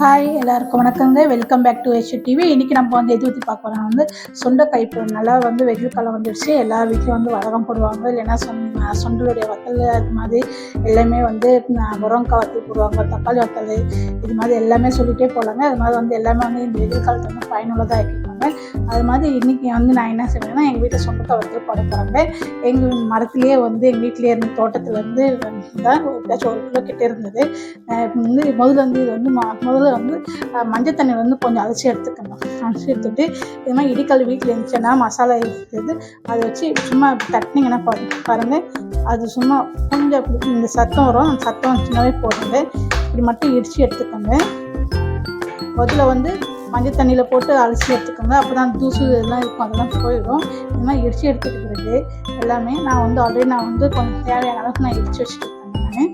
Hi எல்லாருக்கும் வணக்கங்க. Welcome back to H TV இன்றைக்கி நம்ம வந்து எது ஊற்றி பார்க்க போகிறோம் வந்து சுண்டைக்காய் இப்போ நல்லா வந்து வெயில் காலம் வந்துடுச்சு எல்லா வீட்லையும் வந்து வடகம் போடுவாங்க. இல்லைன்னா சொன் சுண்டலுடைய வத்தல் அது மாதிரி எல்லாமே வந்து முருங்கக்காய் வத்தல் போடுவாங்க தக்காளி வத்தல் இது மாதிரி எல்லாமே சொல்லிகிட்டே போகலாங்க அது மாதிரி வந்து எல்லாமே வந்து இந்த வெயில் காலத்தில் வந்து பயனுள்ளதாக ஆக்கிப்பாங்க அது மாதிரி இன்றைக்கி வந்து நான் என்ன செய்வேன்னா எங்கள் வீட்டில் சொந்தத்தை வந்து போட போகிறாங்க எங்கள் மரத்துலேயே வந்து எங்கள் வீட்டிலே இருந்த தோட்டத்துலேருந்து தான் எப்படியாச்சும் ஒரு கிலோ கிட்டே இருந்தது. வந்து முதல்ல வந்து இது வந்து முதல்ல வந்து மஞ்சள் தண்ணி வந்து கொஞ்சம் அலசி எடுத்துக்கணும். அலசி எடுத்துட்டு இது மாதிரி இடிக்கல் வீட்டில் இருந்துச்சுன்னா மசாலா இருக்குது அதை வச்சு சும்மா தட்டினீங்கன்னா பாருங்க. பாருங்கள் அது சும்மா கொஞ்சம் இந்த சத்தம் வரும். அந்த சத்தம் சின்னவே போடுறது இப்படி மட்டும் இடித்து எடுத்துக்கோங்க. முதல்ல வந்து மஞ்சள் தண்ணியில் போட்டு அலசி எடுத்துக்கோங்க. அப்போ தான் தூசு இதெல்லாம் இருக்கும். அதெல்லாம் போயிடும். இதெல்லாம் இடித்து எடுத்துக்கிறது எல்லாமே நான் வந்து ஆல்ரெடி நான் வந்து கொஞ்சம் தேவையான அளவுக்கு நான் இடித்து வச்சுட்டு நான்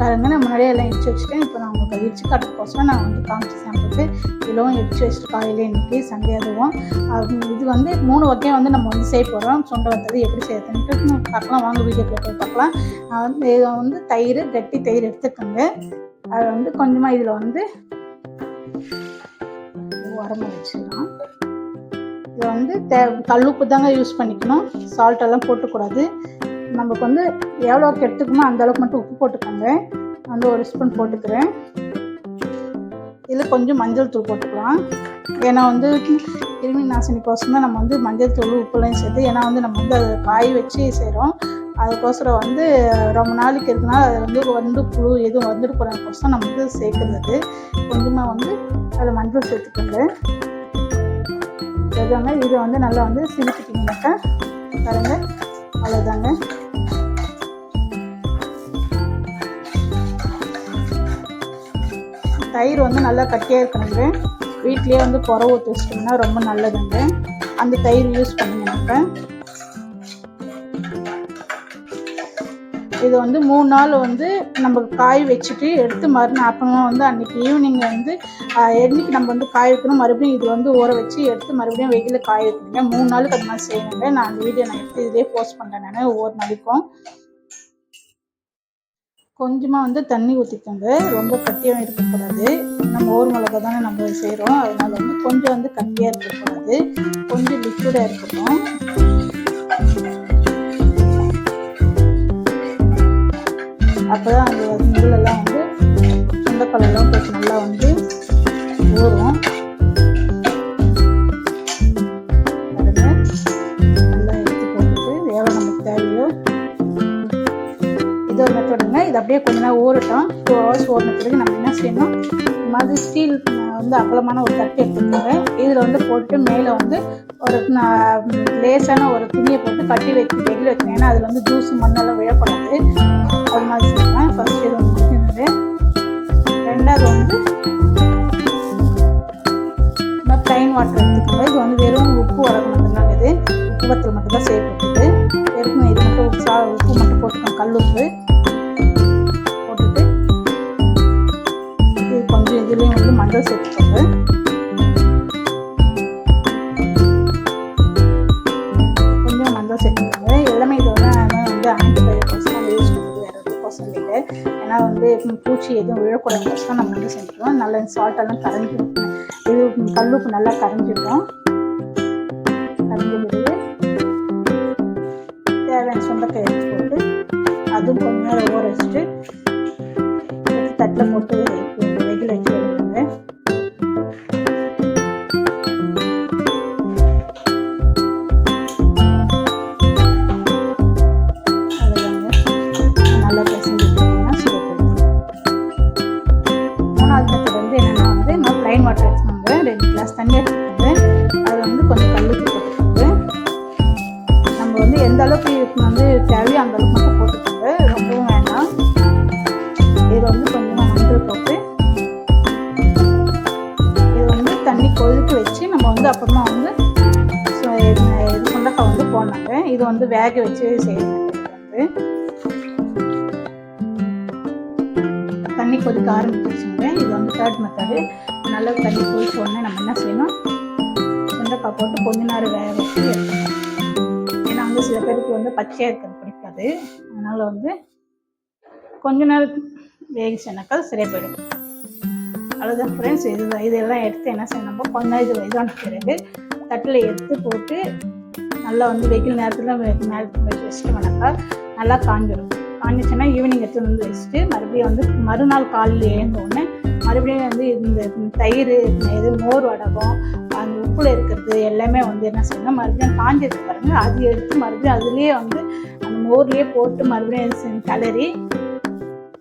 பாருங்க நான் முன்னாடியே எல்லாம் இடிச்சு வச்சுட்டேன். இப்போ நான் உங்களுக்கு இடிச்சு காட்டுறதுக்கோசரம் நான் வந்து காமிச்சு சாம்பிட்டு இவ்வளவும் இடிச்சு வச்சுட்டு காலையில் இன்னைக்கு சண்டே அதுவும். அது இது வந்து மூணு வகையாக வந்து நம்ம வந்து செய்ய போகிறோம் சொண்டை வந்தது எப்படி செய்யறதுன்ட்டு பார்க்கலாம் வாங்க வீடியோக்குள்ள போய் பார்க்கலாம். நான் வந்து இதை வந்து தயிர் கட்டி தயிர் எடுத்துக்கோங்க. அது வந்து கொஞ்சமாக இதில் வந்து உரமாக வச்சுக்கலாம் இதில் வந்து தே கல்லுப்பு தாங்க யூஸ் பண்ணிக்கணும். சால்ட் எல்லாம் போட்டுக்கூடாது. நமக்கு வந்து எவ்வளோக்கு எடுத்துக்குமோ அந்த அளவுக்கு மட்டும் உப்பு போட்டுக்கோங்க. வந்து ஒரு ஸ்பூன் போட்டுக்கிறேன். இதில் கொஞ்சம் மஞ்சள் தூள் போட்டுக்கலாம். ஏன்னா வந்து கிருமி நாசினிக்கோசரம் தான் நம்ம வந்து மஞ்சள் தூள் உப்புலாம் சேர்த்து ஏன்னா வந்து நம்ம வந்து அதை காய வச்சு செய்கிறோம் அதுக்கோசரம் வந்து ரொம்ப நாளைக்கு இருக்கனால அது வந்து வந்து புழு எதுவும் வந்துட்டு போகிறதுக்கோசரம் நம்ம வந்து சேர்க்குறது. கொஞ்சமாக வந்து அதில் மஞ்சள் சேர்த்துக்கோங்க இதாங்க இதை வந்து நல்லா வந்து சிரிச்சுட்டிங்கனாக்கா பாருங்க அவ்வளோதாங்க தயிர் வந்து நல்லா கட்டியாக இருக்கணுங்க. வீட்லேயே வந்து புற ஊற்றி வச்சிட்டிங்கன்னா ரொம்ப நல்லதுங்க. அந்த தயிர் யூஸ் பண்ணுங்கனாக்கா. இது வந்து மூணு நாள் வந்து நம்ம காய் வச்சுட்டு எடுத்து மறுநாள் அப்புறமா வந்து அன்றைக்கி ஈவினிங் வந்து என்னைக்கு நம்ம வந்து காய வைக்கணும். மறுபடியும் இது வந்து ஊற வச்சு எடுத்து மறுபடியும் வெயிலில் காய வைக்கணுங்க மூணு நாளுக்கு அது மாதிரி செய்யணுங்க. நான் அந்த வீடியோ நான் எடுத்து இதே போஸ்ட் பண்ணுறேன் நான் ஒவ்வொரு நாளைக்கும். கொஞ்சமாக வந்து தண்ணி ஊற்றிக்கோங்க ரொம்ப கட்டியாக இருக்கக்கூடாது. நம்ம ஊர் மிளகா தானே நம்ம செய்கிறோம் அதனால வந்து கொஞ்சம் வந்து கட்டியாக இருக்கக்கூடாது. கொஞ்சம் லிக்விடாக இருக்கட்டும். அப்போ தான் அந்த முள்ளெல்லாம் வந்து சுண்டக்கலெல்லாம் கொஞ்சம் நல்லா வந்து வந்து அகலமான ஒரு தட்டு எடுத்துக்கிறேன் இதில் வந்து போட்டு மேலே வந்து ஒரு லேசான ஒரு துணியை போட்டு கட்டி வச்சு வெளியில் வைக்கணும். ஏன்னா அதில் வந்து ஜூஸ் மண்ணெல்லாம் விழக்கூடாது. அது மாதிரி செய்வேன் ஃபர்ஸ்ட் இது வந்து முடிஞ்சது ரெண்டாவது வந்து ப்ளைன் வாட்டர் எடுத்துக்கோங்க. இது வந்து வெறும் உப்பு வரக்கு மட்டும்தான் இது உப்பு வத்தல் மட்டும் தான் செய்யப்பட்டது வெறும் இது மட்டும் உப்பு சா உப்பு மட்டும் போட்டுக்கோங்க. கல் உப்பு. இதுலேயும் சேர்த்துக்கோங்க கொஞ்சம் மஞ்சள் சேர்த்துக்கோங்க எல்லாமே இது வந்து நம்ம வந்து ஆன்டிபயோட்டிக்ஸ் நம்ம யூஸ் பண்ணுறது. வேறு ஒரு எதுக்கோசம் இல்லை. ஏன்னா வந்து பூச்சி எதுவும் விழக்கூடாதுக்கோசம் நம்ம வந்து செஞ்சுருவோம் நல்லா சால்ட்டெல்லாம் எல்லாம் இது கல்லுப்பு நல்லா கரைஞ்சிடும் கரைஞ்ச தேவையான சுண்டைக்காய் எடுத்து போட்டு அதுவும் கொஞ்சம் நேரம் ஊற வச்சுட்டு தட்டில் போட்டு சுண்டக்காய் இது வந்து வேக வச்சு செய்யணும் வந்து தண்ணி கொதிக்க ஆரம்பிச்சிருச்சுங்க. இது வந்து தேர்ட் மெத்தடு நல்லா தண்ணி கொதிச்ச உடனே நம்ம என்ன செய்யணும்? சுண்டைக்காய் போட்டு கொஞ்ச நேரம் வேக வச்சு எடுக்கணும். ஏன்னா வந்து சில பேருக்கு வந்து பச்சையாக இருக்கிறது பிடிக்காது. அதனால் வந்து கொஞ்ச நேரம் வேகிச்சுனாக்கா சரியாக போயிடும். அவ்வளோதான் ஃப்ரெண்ட்ஸ் இது இதெல்லாம் எடுத்து என்ன செய்யணும்? கொஞ்சம் இது இதான பிறகு தட்டில் எடுத்து போட்டு நல்லா வந்து வெயில் நேரத்தில் மேலே வச்சு வச்சிட்டோம்னாக்கா நல்லா காஞ்சிடும் காஞ்சிச்சுன்னா ஈவினிங் எடுத்துகிட்டு வந்து வச்சுட்டு மறுபடியும் வந்து மறுநாள் காலையில் எழுந்தோடனே மறுபடியும் வந்து இந்த தயிர் இது மோர் வடகம் அந்த உப்புல இருக்கிறது எல்லாமே வந்து என்ன செய்யணும் மறுபடியும் காஞ்சிருக்கு பாருங்கள் அது எடுத்து மறுபடியும் அதுலேயே வந்து அந்த மோர்லேயே போட்டு மறுபடியும் கிளறி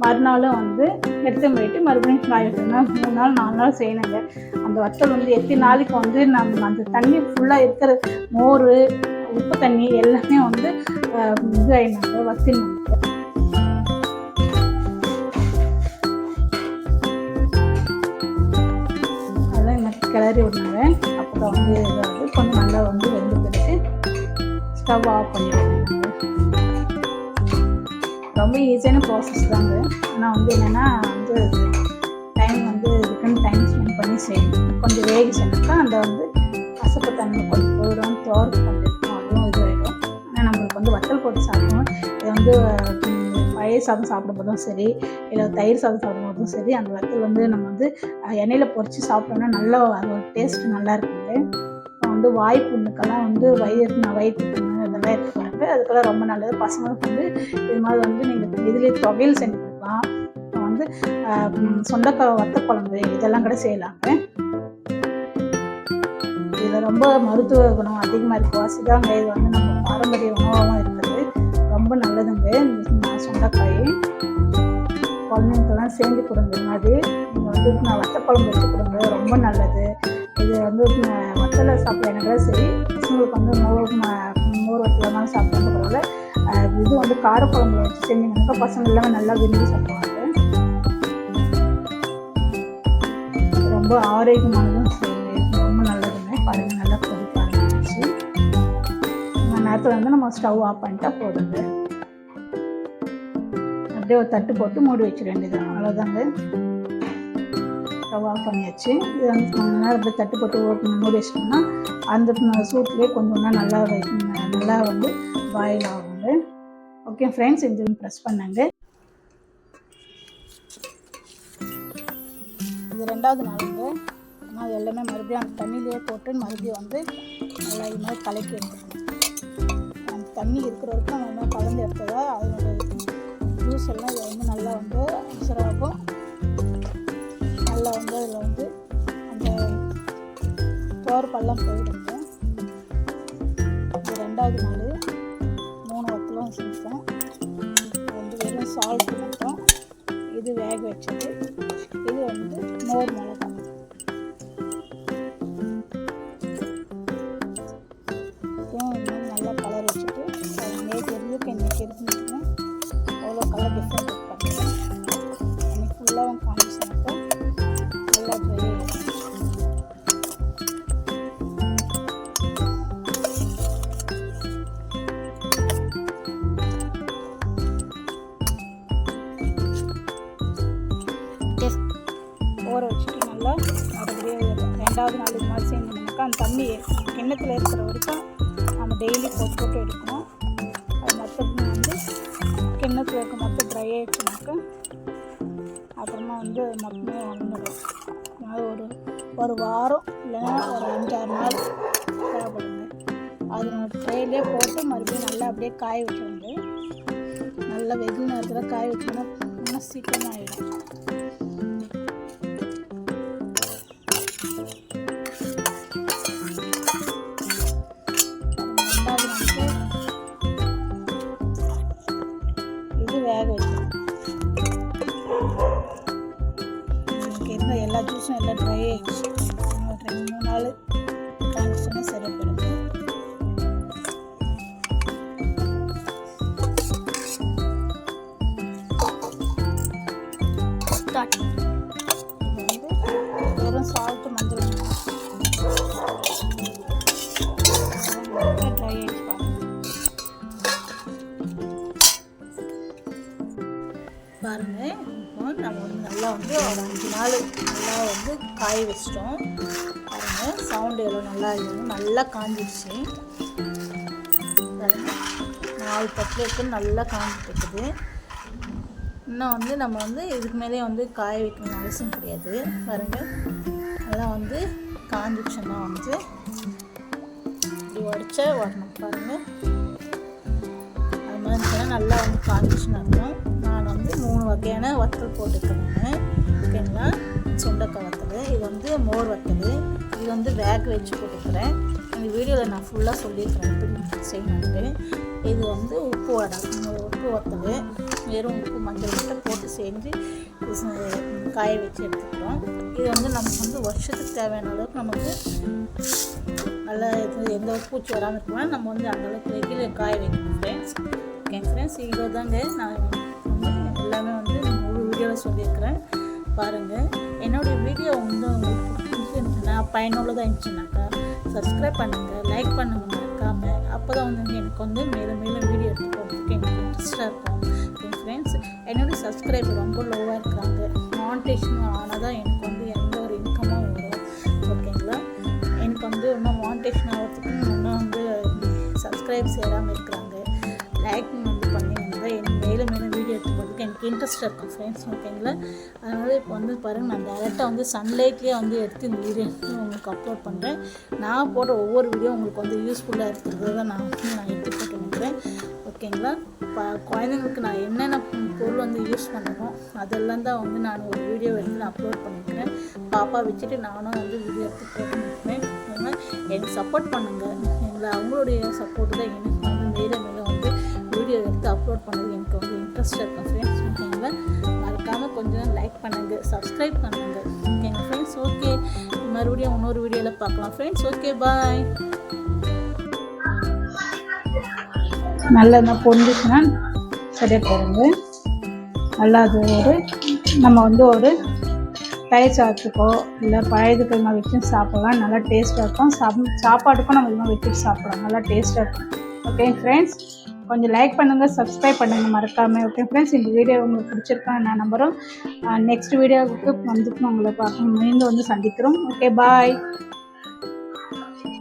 மறுநாளும் வந்து எடுத்து போயிட்டு மறுபடியும் காய மூணு நாள் நாலு நாள் செய்யணுங்க. அந்த வத்தல் வந்து எத்தனை நாளைக்கு வந்து நம்ம அந்த தண்ணி ஃபுல்லாக இருக்கிற மோர் உப்பு தண்ணி எல்லாமே வந்து இது ஆயினாங்க வத்தினாங்க அதெல்லாம் எனக்கு கிளறி விடுனாங்க. அப்புறம் வந்து வந்து கொஞ்சம் நல்லா வந்து வெந்து பிறகு ஸ்டவ் ஆஃப் பண்ணிடுவாங்க. ரொம்ப ஈஸியான ப்ராசஸ் தாங்க. ஆனால் வந்து என்னென்னா வந்து டைம் வந்து இதுக்குன்னு டைம் ஸ்பெண்ட் பண்ணி செய்யணும். கொஞ்சம் வேகிச்சுனாக்கா அந்த வந்து கசப்பு தன்மை கொஞ்சம் போயிடும் தோர்ப்பு கொஞ்சம் இருக்கும் அதுவும் இதுவாகிடும் ஆனால் நம்மளுக்கு வந்து வத்தல் போட்டு சாப்பிடணும். இது வந்து பழைய சாதம் சாப்பிடும்போதும் சரி இல்லை தயிர் சாதம் சாப்பிடும்போதும் சரி அந்த வத்தல் வந்து நம்ம வந்து எண்ணெயில் பொறிச்சு சாப்பிட்டோம்னா நல்லா ஒரு டேஸ்ட் நல்லா இருக்குங்க. வந்து வாய்ப்புண்ணுக்கெல்லாம் வந்து வயிறு வயிற்று புண்ணு அதெல்லாம் அதுக்கெல்லாம் ரொம்ப நல்லது. பசங்களுக்கு வந்து இது மாதிரி வந்து நீங்கள் இதுலேயே துவையல் செஞ்சு கொடுக்கலாம். வந்து ஆஹ், சொந்தக்காய் வத்த குழம்பு இதெல்லாம் கூட செய்யலாங்க இதில் ரொம்ப மருத்துவ குணம் அதிகமாக இருக்கும் வாசிதாங்க இது வந்து நம்ம பாரம்பரிய உணவாகவும் இருக்குது ரொம்ப நல்லதுங்க. இந்த சொந்தக்காய் குழந்தைங்களுக்கெல்லாம் சேர்ந்து கொடுங்க. அது மாதிரி நீங்கள் வந்து நான் வத்த குழம்பு வச்சு கொடுங்க. ரொம்ப நல்லது. இது வந்து ம- வத்தலை சரி பசங்களுக்கு வந்து மோர் மோர் வத்தலாம் சாப்பிட்றது பரவாயில்ல. இது வந்து காரக்குழம்புல வச்சு செஞ்சீங்கன்னாக்கா பசங்க எல்லாமே நல்லா விரும்பி சாப்பிடுவாங்க. ரொம்ப ஆரோக்கியமானதும் ரொம்ப நல்லதுங்க. பாருங்க நல்லா கொதிக்க ஆரம்பிச்சு இந்த நேரத்தில் வந்து நம்ம ஸ்டவ் ஆஃப் பண்ணிட்டா போதுங்க. அப்படியே ஒரு தட்டு போட்டு மூடி வச்சிட வேண்டியது அவ்வளோதாங்க ஸ்டவ் ஆஃப் பண்ணியாச்சு இதை வந்து கொஞ்ச நேரம் அப்படியே தட்டு போட்டு மூடி வச்சிட்டோம்னா அந்த சூட்லேயே கொஞ்சம்னா நல்லா வை- நல்லா வந்து பாயில் ஆகுங்க. ஓகே ஃப்ரெண்ட்ஸ் இந்த ப்ரெஸ் பண்ணாங்க. இது ரெண்டாவது நாளுங்க. ஆனால் அது எல்லாமே மறுபடியும் அந்த தண்ணியிலேயே போட்டு மறுபடியும் வந்து நல்லா இது மாதிரி கலக்கி எடுத்துக்கணும். அந்த தண்ணி இருக்கிற வரைக்கும் நம்ம கலந்து எடுத்ததா அதனோட ஜூஸ் எல்லாம் இது வந்து நல்லா வந்து அப்சராகும் பள்ளம் போயிடுங்க இது ரெண்டாவது நாள். மூணு வத்தலும் செஞ்சோம் வந்து வெறும் சால்ட் மட்டும். இது வேக வச்சது. இது வந்து மோர் மிளகு ரெண்டாவது நாள் இது மாதிரி செஞ்சோம்னாக்கா அந்த தண்ணி கிண்ணத்தில் இருக்கிற வரைக்கும் நம்ம டெய்லி போட்டு போட்டு எடுக்கணும். அது மொத்தம் வந்து கிண்ணத்தில் இருக்க மொத்தம் ட்ரை ஆகிடுச்சுனாக்கா அப்புறமா வந்து மொத்தமே வந்துடும். அது ஒரு ஒரு வாரம் இல்லைன்னா ஒரு அஞ்சாறு நாள் தேவைப்படுங்க அது நம்ம ட்ரெயிலே போட்டு மறுபடியும் நல்லா அப்படியே காய வச்சுருங்க நல்லா வெகு நேரத்தில் காய வச்சோம்னா இன்னும் எல்லா ஜூஸும் எல்லாம் ட்ரை ஆகிடுச்சு ரெண்டு மூணு நாள். வந்து ஒரு அஞ்சு நாள் நல்லா வந்து காய வச்சிட்டோம். பாருங்கள் சவுண்டு எவ்வளோ நல்லா இருக்குது நல்லா காஞ்சிடுச்சு. நாலு பத்து இருக்கு நல்லா காஞ்சிட்டு இருக்குது இன்னும் வந்து நம்ம வந்து இதுக்கு மேலே வந்து காய வைக்கணும்னு அவசியம் கிடையாது. பாருங்கள் நல்லா வந்து காஞ்சிடுச்சுன்னா வந்து. இப்படி உடச்சா உடணும் பாருங்கள் அது மாதிரி இருந்துச்சுன்னா நல்லா வந்து காஞ்சிச்சுன்னு இருக்கும் வந்து மூணு வகையான வத்தல் போட்டுக்கிறேன் ஓகேங்களா? சுண்டக்காய் வத்தல் இது வந்து மோர் வத்தல் இது வந்து வேக வச்சு போட்டுக்கிறேன். இந்த வீடியோவில் நான் ஃபுல்லாக சொல்லியிருக்கிறேன். எப்படி செய்யணுன்ட்டு இது வந்து உப்பு வடை உப்பு வத்தல் வெறும் உப்பு மஞ்சள் மட்டும் போட்டு செஞ்சு காய வச்சு எடுத்துக்கிறோம். இது வந்து நமக்கு வந்து வருஷத்துக்கு தேவையான அளவுக்கு நமக்கு நல்ல இது எந்த ஒரு பூச்சி வராமல் இருக்கணும் நம்ம வந்து அந்த அளவுக்கு காய வைக்கணும் ஃப்ரெண்ட்ஸ் ஓகே ஃப்ரெண்ட்ஸ் இவ்வளோ தாங்க நான் வீடியோவில் சொல்லியிருக்கிறேன். பாருங்கள் என்னுடைய வீடியோ வந்து உங்களுக்கு பிடிச்சிருந்துச்சுன்னா பயனுள்ளதாக இருந்துச்சுனாக்கா சப்ஸ்கிரைப் பண்ணுங்கள் லைக் பண்ணுங்கள் மறக்காமல் அப்போ தான் வந்து எனக்கு வந்து மேலும் மேலும் வீடியோ எடுத்து போகிறதுக்கு எனக்கு இன்ட்ரெஸ்ட்டாக இருக்கும். என் ஃப்ரெண்ட்ஸ் என்னுடைய சப்ஸ்கிரைபர் ரொம்ப லோவாக இருக்கிறாங்க மானிட்டேஷன் ஆனால் தான் எனக்கு வந்து எந்த ஒரு இன்கமும் வரும் ஓகேங்களா எனக்கு வந்து இன்னும் மானிட்டேஷன் ஆகிறதுக்கு இன்னும் வந்து சப்ஸ்கிரைப் சேராமல் இருக்கிறாங்க. லைக் எனக்கு இன்ட்ரெஸ்ட்டாக இருக்கும் ஃப்ரெண்ட்ஸ் ஓகேங்களா அதனால் இப்போ வந்து பாருங்கள் நான் டேரெக்டாக வந்து சன்லைட்லேயே வந்து எடுத்து இந்த வீடியோ உங்களுக்கு அப்லோட் பண்ணுறேன் நான் போடுற ஒவ்வொரு வீடியோ உங்களுக்கு வந்து யூஸ்ஃபுல்லாக இருக்கிறது தான் நான் வந்து நான் எடுத்து போட்டு நினைக்கிறேன் ஓகேங்களா இப்போ குழந்தைங்களுக்கு நான் என்னென்ன பொருள் வந்து யூஸ் பண்ணணும் அதெல்லாம் தான் வந்து நான் ஒரு வீடியோ எடுத்து நான் அப்லோட் பண்ணிக்கிறேன். பாப்பா வச்சுட்டு நானும் வந்து வீடியோ எடுத்து போட்டு நினைக்கிறேன் எனக்கு சப்போர்ட் பண்ணுங்கள் எங்களை அவங்களுடைய சப்போர்ட் தான் எனக்கு வந்து மேலே மேலே வீடியோ எடுத்து அப்லோட் பண்ணது எனக்கு வந்து இன்ட்ரெஸ்ட் இருக்கும் ஃப்ரெண்ட்ஸ் ஓகேங்களா மறக்காமல் கொஞ்சம் லைக் பண்ணுங்கள் சப்ஸ்கிரைப் பண்ணுங்கள் ஓகேங்க ஃப்ரெண்ட்ஸ் ஓகே மறுபடியும் இன்னொரு வீடியோவில் பார்க்கலாம். ஃப்ரெண்ட்ஸ் ஓகே பாய் நல்லா என்ன பொந்துச்சுன்னா சரியாக போடுங்க. நல்லா அது ஒரு நம்ம வந்து ஒரு தயிர் சாதத்துக்கோ இல்லை பழையதுக்கு நம்ம வச்சு சாப்பிடலாம். நல்லா டேஸ்ட்டாக இருக்கும். சாப் சாப்பாட்டுக்கும் நம்ம இன்னும் வச்சு சாப்பிடலாம். நல்லா டேஸ்ட்டாக இருக்கும். ஓகே ஃப்ரெண்ட்ஸ் கொஞ்சம் லைக் பண்ணுங்கள் சப்ஸ்கிரைப் பண்ணுங்கள் மறக்காமல் ஓகே ஃப்ரெண்ட்ஸ் இந்த வீடியோ உங்களுக்கு பிடிச்சிருக்கான்னு நான் நம்புகிறோம் நெக்ஸ்ட் வீடியோவுக்கு வந்துட்டு உங்களை பார்க்கணும் மீண்டும் வந்து சந்திக்கிறோம். Okay bye